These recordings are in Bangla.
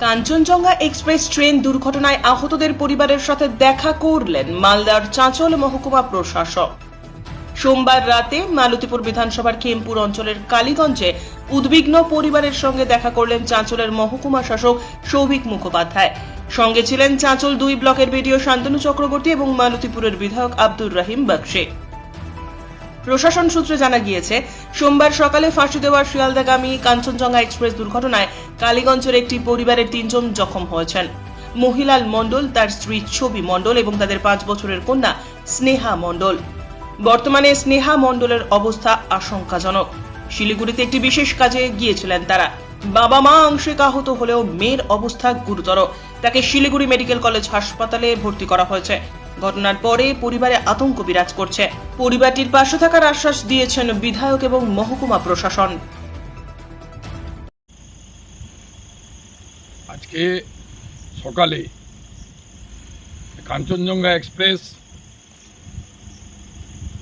কাঞ্চনজঙ্ঘা এক্সপ্রেস ট্রেন দুর্ঘটনায় আহতদের পরিবারের সাথে দেখা করলেন মালদার চাঁচল মহকুমা প্রশাসক। সোমবার রাতে মালতীপুর বিধানসভার খেমপুর অঞ্চলের কালীগঞ্জে উদ্বিগ্ন পরিবারের সঙ্গে দেখা করলেন চাঁচলের মহকুমা শাসক সৌভিক মুখোপাধ্যায়। সঙ্গে ছিলেন চাঁচল দুই ব্লকের বিডিও শান্তনু চক্রবর্তী এবং মালতীপুরের বিধায়ক আব্দুর রহিম বক্সে। প্রশাসন সূত্রে জানা গিয়েছে, সোমবার সকালে ফাঁসি দেওয়া শিয়ালদাগামী কাঞ্চনজঙ্ঘা এক্সপ্রেস দুর্ঘটনায় কালীগঞ্জের একটি পরিবারের তিনজন জখম হয়েছেন। মহিলাল মণ্ডল, তার স্ত্রী ছবি মণ্ডল এবং তাদের পাঁচ বছরের কন্যা স্নেহা মণ্ডল। বর্তমানে স্নেহা মণ্ডলের অবস্থা আশঙ্কাজনক। শিলিগুড়িতে একটি বিশেষ কাজে গিয়েছিলেন তারা। বাবা মা আংশিক আহত হলেও মেয়ের অবস্থা গুরুতর। তাকে শিলিগুড়ি মেডিকেল কলেজ হাসপাতালে ভর্তি করা হয়েছে। ঘটনার পরে পরিবারে আতঙ্ক বিরাজ করছে। পরিবারটির পাশে থাকার আশ্বাস দিয়েছেন বিধায়ক এবং মহকুমা প্রশাসন। আজকে সকালে কাঞ্চনজঙ্ঘা এক্সপ্রেস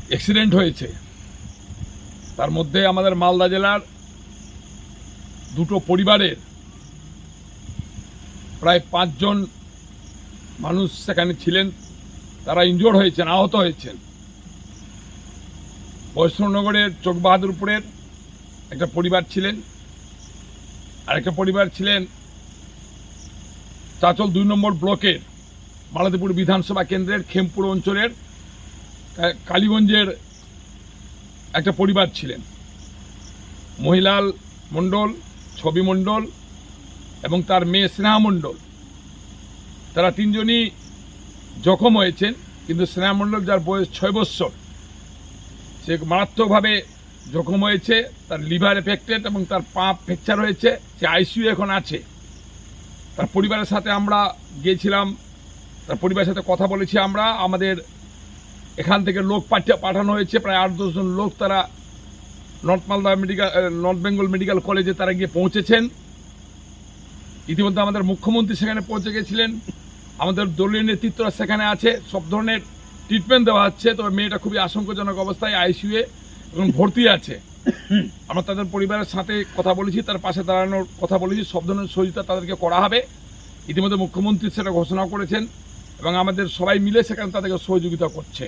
অ্যাক্সিডেন্ট হয়েছে। তার মধ্যে আমাদের মালদা জেলার দুটো পরিবারের প্রায় পাঁচজন মানুষ সেখানে ছিলেন। তারা ইনজোর্ড হয়েছেন, আহত হয়েছেন। বৈষ্ণবনগরের চোখবাহাদুরপুরের একটা পরিবার ছিলেন। আরেকটা পরিবার ছিলেন চাচল দুই নম্বর ব্লকের মালাদিপুর বিধানসভা কেন্দ্রের খেমপুর অঞ্চলের কালীগঞ্জের একটা পরিবার ছিলেন। মহিলাল মণ্ডল, ছবি মণ্ডল এবং তার মেয়ে স্নেহা মণ্ডল। তারা তিনজনই জখম হয়েছেন, কিন্তু স্নেহা মণ্ডল যার বয়স ছয় বৎসর, সে মারাত্মকভাবে জখম হয়েছে, তার লিভার এফেক্টেড এবং তার পা ফ্র্যাকচার হয়েছে, সে আইসিইউ এখন আছে। তার পরিবারের সাথে আমরা গিয়েছিলাম, তার পরিবারের সাথে কথা বলেছি আমরা। আমাদের এখান থেকে লোক পাঠা পাঠানো হয়েছে, প্রায় আট দশজন লোক তারা north Malda medical north Bengal medical কলেজে তারা গিয়ে পৌঁছেছেন। ইতিমধ্যে আমাদের মুখ্যমন্ত্রী সেখানে পৌঁছে গেছিলেন। আমাদের দলীয় নেতৃত্বরা সেখানে আছে, সব ধরনের ট্রিটমেন্ট দেওয়া হচ্ছে। তবে মেয়েটা খুবই আশঙ্কাজনক অবস্থায় আইসিইউয়ে এবং ভর্তি আছে। আমরা তাদের পরিবারের সাথে কথা বলেছি, তার পাশে দাঁড়ানোর কথা বলেছি, সব ধরনের সহযোগিতা তাদেরকে করা হবে। ইতিমধ্যে মুখ্যমন্ত্রী সেটা ঘোষণা করেছেন এবং আমাদের সবাই মিলে সেখানে তাদেরকে সহযোগিতা করছে।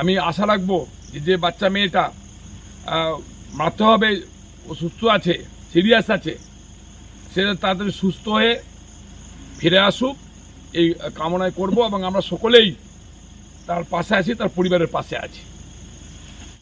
আমি আশা রাখব যে যে বাচ্চা মেয়েটা মারতে ও সুস্থ আছে, সিরিয়াস আছে, সে তাড়াতাড়ি সুস্থ হয়ে ফিরে আসুক, এই কামনায় করব এবং আমরা সকলেই তার পাশে আছি, তার পরিবারের পাশে আছি।